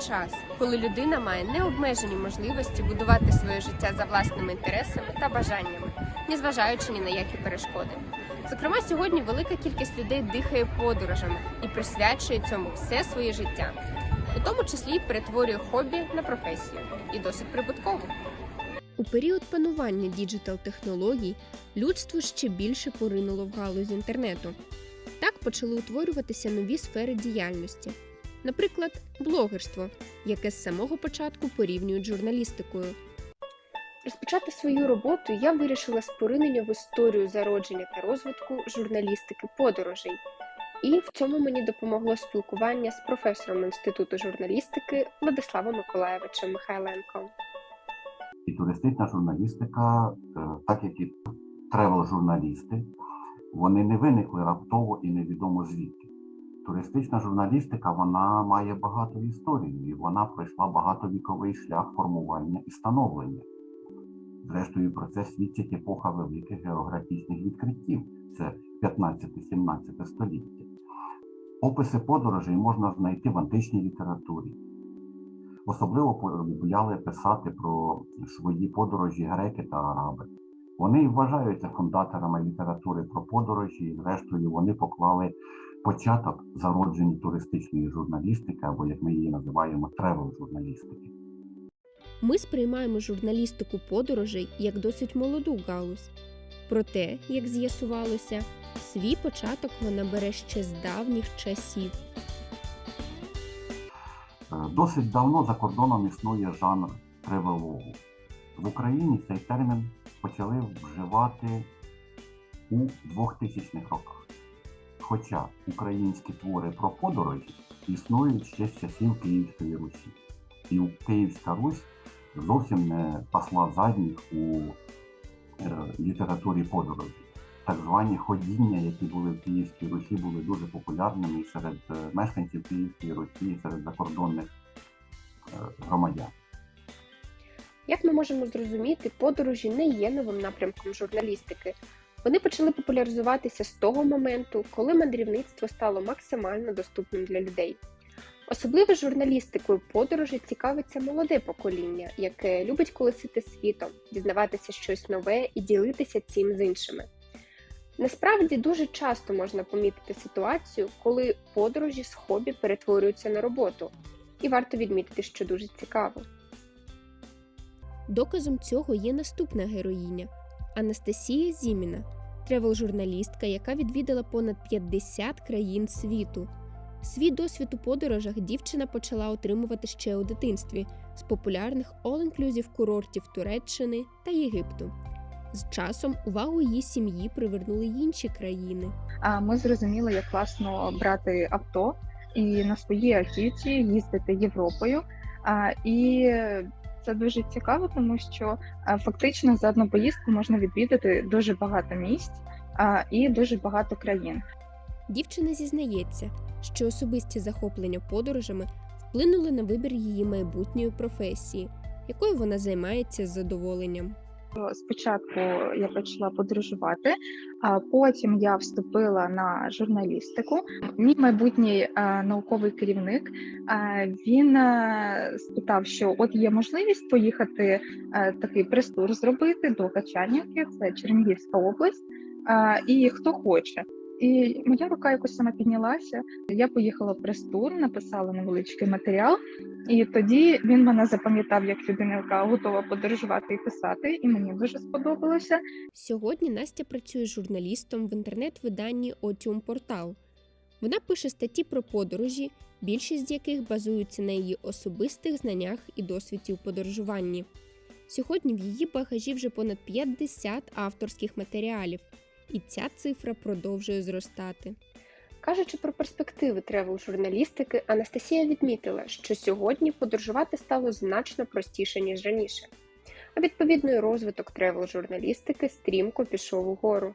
час, коли людина має необмежені можливості будувати своє життя за власними інтересами та бажаннями, незважаючи ні на які перешкоди. Зокрема, сьогодні велика кількість людей дихає подорожами і присвячує цьому все своє життя, у тому числі перетворює хобі на професію і досить прибутково. У період панування діджитал-технологій людство ще більше поринуло в галузь інтернету. Так почали утворюватися нові сфери діяльності, наприклад, блогерство, яке з самого початку порівнюють з журналістикою. Розпочати свою роботу я вирішила з поринення в історію зародження та розвитку журналістики подорожей. І в цьому мені допомогло спілкування з професором інституту журналістики Владиславом Миколаєвичем Михайленком. І туристична журналістика, е, так як і тревел-журналісти, вони не виникли раптово і невідомо звідки. Туристична журналістика вона має багато історій, і вона пройшла багатовіковий шлях формування і становлення. Зрештою, про це свідчить епоха великих географічних відкриттів. Це 15-17 століття. Описи подорожей можна знайти в античній літературі. Особливо полюбляли писати про свої подорожі греки та араби. Вони і вважаються фундаторами літератури про подорожі, і зрештою вони поклали початок зародженню туристичної журналістики, або як ми її називаємо тревел-журналістики. Ми сприймаємо журналістику подорожей як досить молоду галузь. Проте, як з'ясувалося, свій початок вона бере ще з давніх часів. Е, Досить давно за кордоном існує жанр тревелогу. В Україні цей термін почали вживати у 2000-х роках. Хоча українські твори про подорожі існують ще з часів Київської Русі. І Київська Русь зовсім не пасла задніх у е, літературі подорожі. Так звані ходіння, які були в Київській Русі, були дуже популярними серед е, мешканців Київської Русі, серед закордонних е, громадян. Як ми можемо зрозуміти, подорожі не є новим напрямком журналістики. Вони почали популяризуватися з того моменту, коли мандрівництво стало максимально доступним для людей. Особливо журналістикою подорожі цікавиться молоде покоління, яке любить колесити світом, дізнаватися щось нове і ділитися цим з іншими. Насправді дуже часто можна помітити ситуацію, коли подорожі з хобі перетворюються на роботу, і варто відмітити, що дуже цікаво. Доказом цього є наступна героїня Анастасія Зіміна, тревел-журналістка, яка відвідала понад 50 країн світу. Свій досвід у подорожах дівчина почала отримувати ще у дитинстві з популярних all-inclusive курортів Туреччини та Єгипту. З часом увагу її сім'ї привернули інші країни. Ми зрозуміли, як класно брати авто і на своїй автівці їздити Європою. І це дуже цікаво, тому що фактично за одну поїздку можна відвідати дуже багато місць і дуже багато країн. Дівчина зізнається, що особисті захоплення подорожами вплинули на вибір її майбутньої професії, якою вона займається з задоволенням. Спочатку я почала подорожувати, а потім я вступила на журналістику. Мій майбутній е, науковий керівник е, він е, спитав, що от є можливість поїхати такий прес-тур зробити до Качанівки, це Чернігівська область, і хто хоче. І моя рука якось сама піднялася. Я поїхала в прес-тур, написала невеличкий матеріал, і тоді він мене запам'ятав як людину, яка готова подорожувати і писати, і мені дуже сподобалося. Сьогодні Настя працює журналістом в інтернет-виданні Otium Portal. Вона пише статті про подорожі, більшість з яких базуються на її особистих знаннях і досвіді у подорожуванні. Сьогодні в її багажі вже понад 50 авторських матеріалів, і ця цифра продовжує зростати. Кажучи про перспективи тревел-журналістики, Анастасія відмітила, що сьогодні подорожувати стало значно простіше, ніж раніше. А відповідно, і розвиток тревел-журналістики стрімко пішов угору.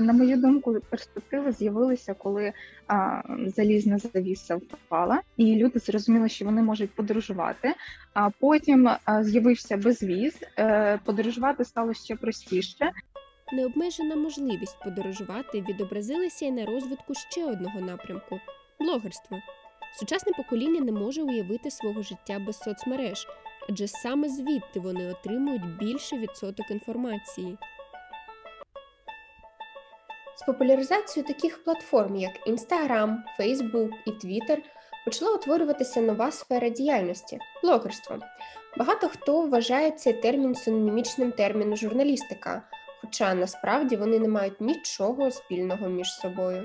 На мою думку, перспективи з'явилися, коли а, залізна завіса впала, і люди зрозуміли, що вони можуть подорожувати. А потім а, з'явився безвіз. Е, подорожувати стало ще простіше. Необмежена можливість подорожувати відобразилася і на розвитку ще одного напрямку блогерства. Сучасне покоління не може уявити свого життя без соцмереж, адже саме звідти вони отримують більший відсоток інформації. З популяризацією таких платформ, як Instagram, Facebook і Twitter, почала утворюватися нова сфера діяльності блогерство. Багато хто вважає цей термін синонімічним терміну журналістика, хоча насправді вони не мають нічого спільного між собою.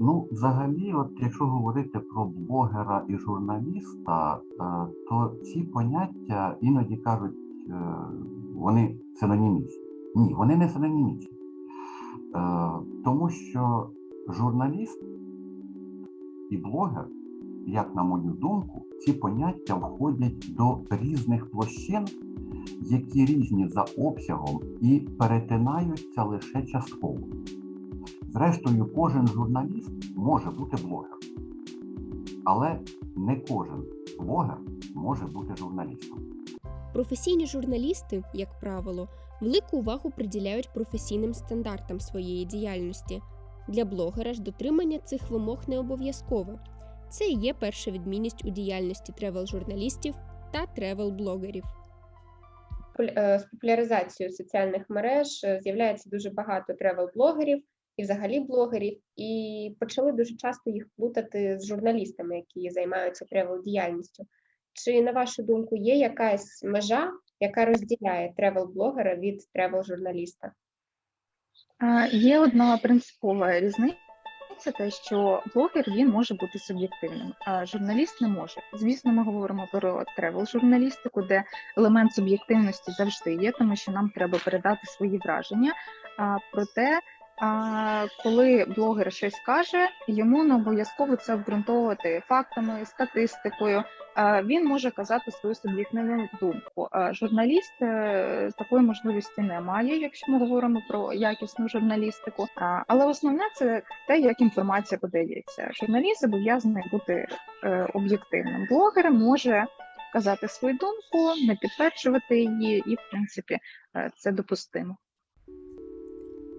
Ну, взагалі, от якщо говорити про блогера і журналіста, е, то ці поняття іноді кажуть, е, вони синонімічні. Ні, вони не синонімічні. Е, Тому що журналіст і блогер, як на мою думку, ці поняття входять до різних площин, які різні за обсягом і перетинаються лише частково. Зрештою, кожен журналіст може бути блогером, але не кожен блогер може бути журналістом. Професійні журналісти, як правило, велику увагу приділяють професійним стандартам своєї діяльності. Для блогера ж дотримання цих вимог не обов'язкове. Це і є перша відмінність у діяльності тревел-журналістів та тревел-блогерів. Е, З популяризацією соціальних мереж е, з'являється дуже багато тревел-блогерів і взагалі блогерів, і почали дуже часто їх плутати з журналістами, які займаються тревел-діяльністю. Чи, на вашу думку, є якась межа, яка розділяє тревел-блогера від тревел-журналіста? Є одна принципова різниця, те, що блогер він може бути суб'єктивним, а журналіст не може. Звісно, ми говоримо про тревел-журналістику, де елемент суб'єктивності завжди є, тому що нам треба передати свої враження. А, проте, а, коли блогер щось каже, йому не обов'язково це обґрунтовувати фактами, статистикою. А, Він може казати свою суб'єктивну думку. Журналіст е, такої можливості не має, якщо ми говоримо про якісну журналістику. Але основне це те, як інформація подається. Журналіст зобов'язаний бути е, об'єктивним. Блогер може казати свою думку, не підтверджувати її, і в принципі е, це допустимо.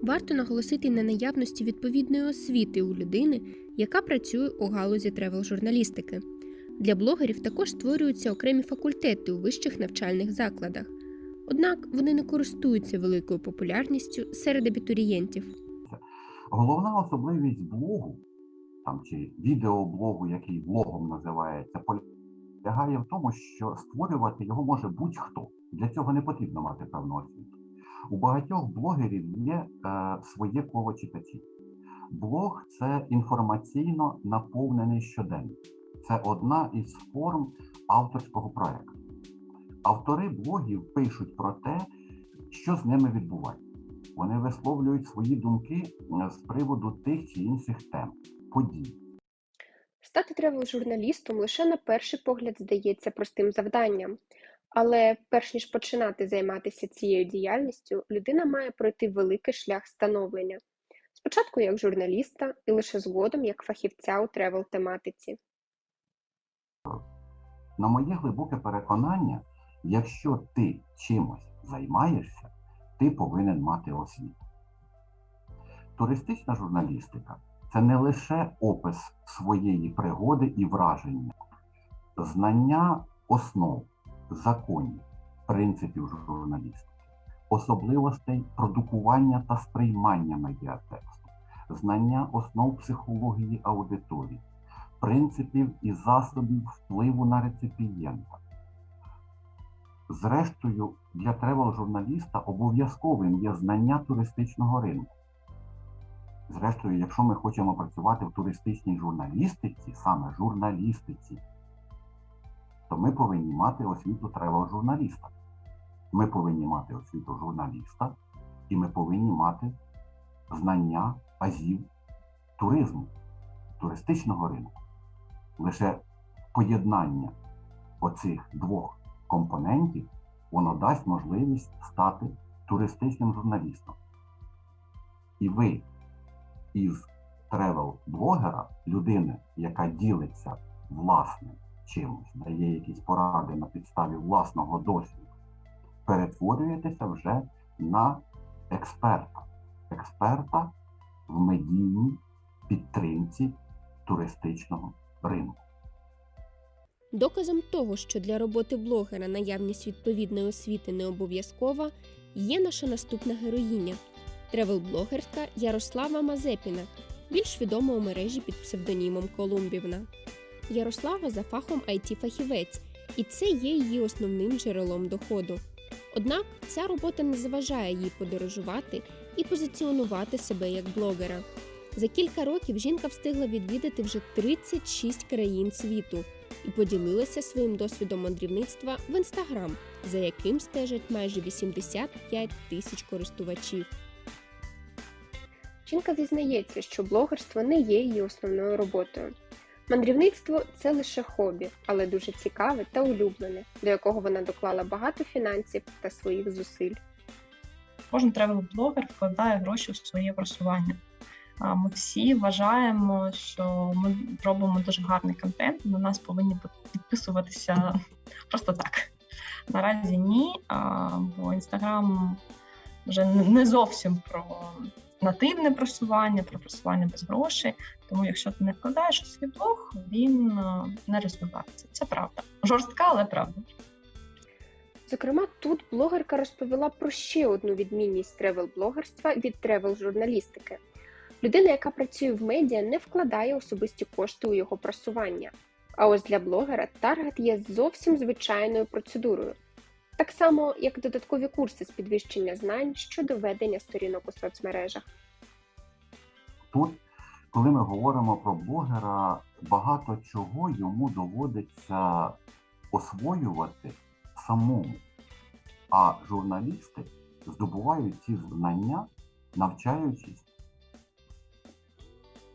Варто наголосити на наявності відповідної освіти у людини, яка працює у галузі тревел-журналістики. Для блогерів також створюються окремі факультети у вищих навчальних закладах. Однак вони не користуються великою популярністю серед абітурієнтів. Головна особливість блогу, там чи відеоблогу, який блогом називається, полягає в тому, що створювати його може будь-хто. Для цього не потрібно мати певну освіту. У багатьох блогерів є е, своє коло читачів. Блог це інформаційно наповнений щоденник. Це одна із форм авторського проекту. Автори блогів пишуть про те, що з ними відбувається. Вони висловлюють свої думки е, з приводу тих чи інших тем, подій. Стати тревел-журналістом лише на перший погляд здається простим завданням. Але перш ніж починати займатися цією діяльністю, людина має пройти великий шлях становлення. Спочатку як журналіста і лише згодом як фахівця у тревел-тематиці. На моє глибоке переконання, якщо ти чимось займаєшся, ти повинен мати освіту. Туристична журналістика це не лише опис своєї пригоди і враження, знання основ, законів, принципів журналістики, особливостей продукування та сприймання медіатексту, знання основ психології аудиторії, принципів і засобів впливу на реципієнта. Зрештою, для тревел-журналіста обов'язковим є знання туристичного ринку. Зрештою, якщо ми хочемо працювати в туристичній журналістиці, саме журналістиці, то ми повинні мати освіту тревел-журналіста. Ми повинні мати освіту журналіста, і ми повинні мати знання азів туризму, туристичного ринку. Лише поєднання оцих двох компонентів воно дасть можливість стати туристичним журналістом. І ви із тревел-блогера, людини, яка ділиться власним чимось, дає якісь поради на підставі власного досвіду, перетворюєтеся вже на експерта. Експерта в медійній підтримці туристичного ринку. Доказом того, що для роботи блогера наявність відповідної освіти не обов'язкова, є наша наступна героїня тревел-блогерка Ярослава Мазепіна, більш відома у мережі під псевдонімом Колумбівна. Ярослава за фахом it фахівець і це є її основним джерелом доходу. Однак ця робота не заважає їй подорожувати і позиціонувати себе як блогера. За кілька років жінка встигла відвідати вже 36 країн світу і поділилася своїм досвідом мандрівництва в інстаграм, за яким стежать майже 85 тисяч користувачів. Жінка зізнається, що блогерство не є її основною роботою. Мандрівництво це лише хобі, але дуже цікаве та улюблене, до якого вона доклала багато фінансів та своїх зусиль. Кожен тревел-блогер вкладає гроші у своє просування. Ми всі вважаємо, що ми робимо дуже гарний контент, на нас повинні підписуватися просто так. Наразі ні, бо інстаграм вже не зовсім про нативне просування, про просування без грошей. Тому, якщо ти не вкладаєш у свій блог, він не розвивається. Це правда. Жорстка, але правда. Зокрема, тут блогерка розповіла про ще одну відмінність тревел-блогерства від тревел-журналістики. Людина, яка працює в медіа, не вкладає особисті кошти у його просування. А ось для блогера таргет є зовсім звичайною процедурою. Так само, як додаткові курси з підвищення знань щодо ведення сторінок у соцмережах. Тут, коли ми говоримо про блогера, багато чого йому доводиться освоювати самому. А журналісти здобувають ці знання, навчаючись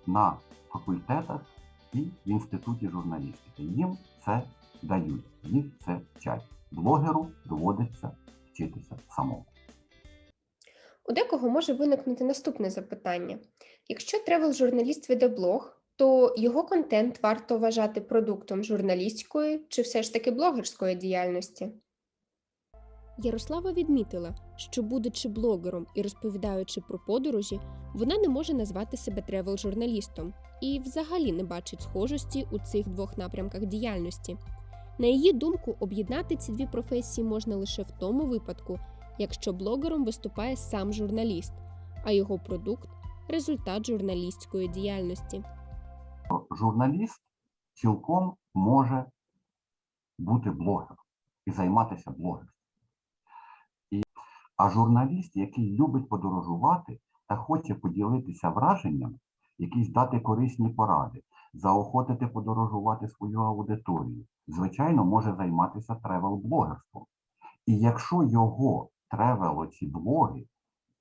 на факультетах і в інституті журналістики. Їм це дають, їх це вчать. Блогеру доводиться вчитися самому. У декого може виникнути наступне запитання: якщо тревел-журналіст веде блог, то його контент варто вважати продуктом журналістської чи все ж таки блогерської діяльності? Ярослава відмітила, що, будучи блогером і розповідаючи про подорожі, вона не може назвати себе тревел-журналістом і взагалі не бачить схожості у цих двох напрямках діяльності. На її думку, об'єднати ці дві професії можна лише в тому випадку, якщо блогером виступає сам журналіст, а його продукт результат журналістської діяльності. Журналіст цілком може бути блогером і займатися блогерством. А журналіст, який любить подорожувати та хоче поділитися враженнями, якісь дати корисні поради, заохотити подорожувати свою аудиторію, звичайно, може займатися тревел-блогерством. І якщо його тревел, оці блоги,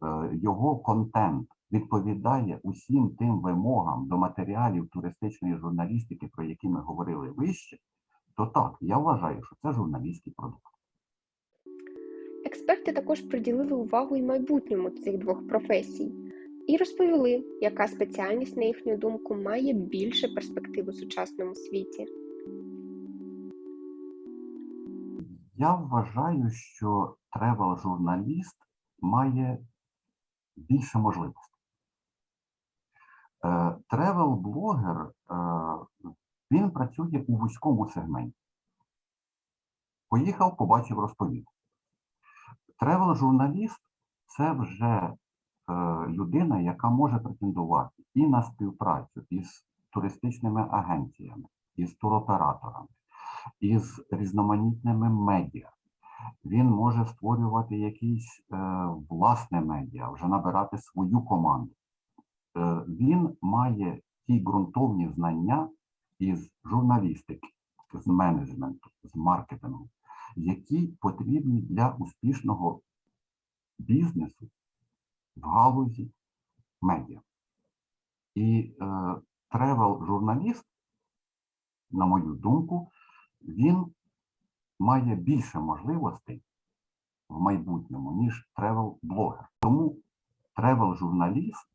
е, його контент відповідає усім тим вимогам до матеріалів туристичної журналістики, про які ми говорили вище, то так, я вважаю, що це журналістський продукт. Експерти також приділили увагу і майбутньому цих двох професій і розповіли, яка спеціальність, на їхню думку, має більше перспектив у сучасному світі. Я вважаю, що тревел-журналіст має більше можливостей. Тревел-блогер е, він працює у вузькому сегменті. Поїхав, побачив, розповів. Тревел-журналіст це вже е, людина, яка може претендувати і на співпрацю із туристичними агенціями, із туроператорами, із різноманітними медіа. Він може створювати якісь е, власне медіа, вже набирати свою команду. Е, він має ті ґрунтовні знання із журналістики, з менеджменту, з маркетингу, які потрібні для успішного бізнесу в галузі медіа. І тревел-журналіст, на мою думку, він має більше можливостей в майбутньому, ніж тревел-блогер. Тому тревел-журналіст,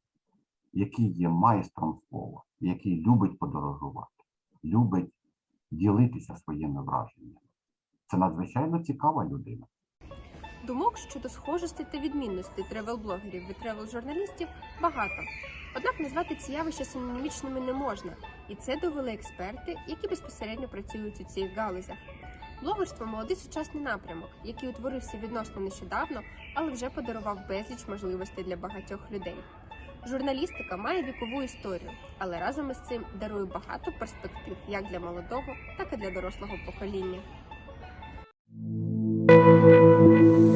який є майстром слова, який любить подорожувати, любить ділитися своїми враженнями, це надзвичайно цікава людина. Думок щодо схожостей та відмінностей тревел-блогерів від тревел-журналістів багато. Однак назвати ці явища синонімічними не можна, і це довели експерти, які безпосередньо працюють у цих галузях. Блогерство молодий сучасний напрямок, який утворився відносно нещодавно, але вже подарував безліч можливостей для багатьох людей. Журналістика має вікову історію, але разом із цим дарує багато перспектив як для молодого, так і для дорослого покоління. Bye.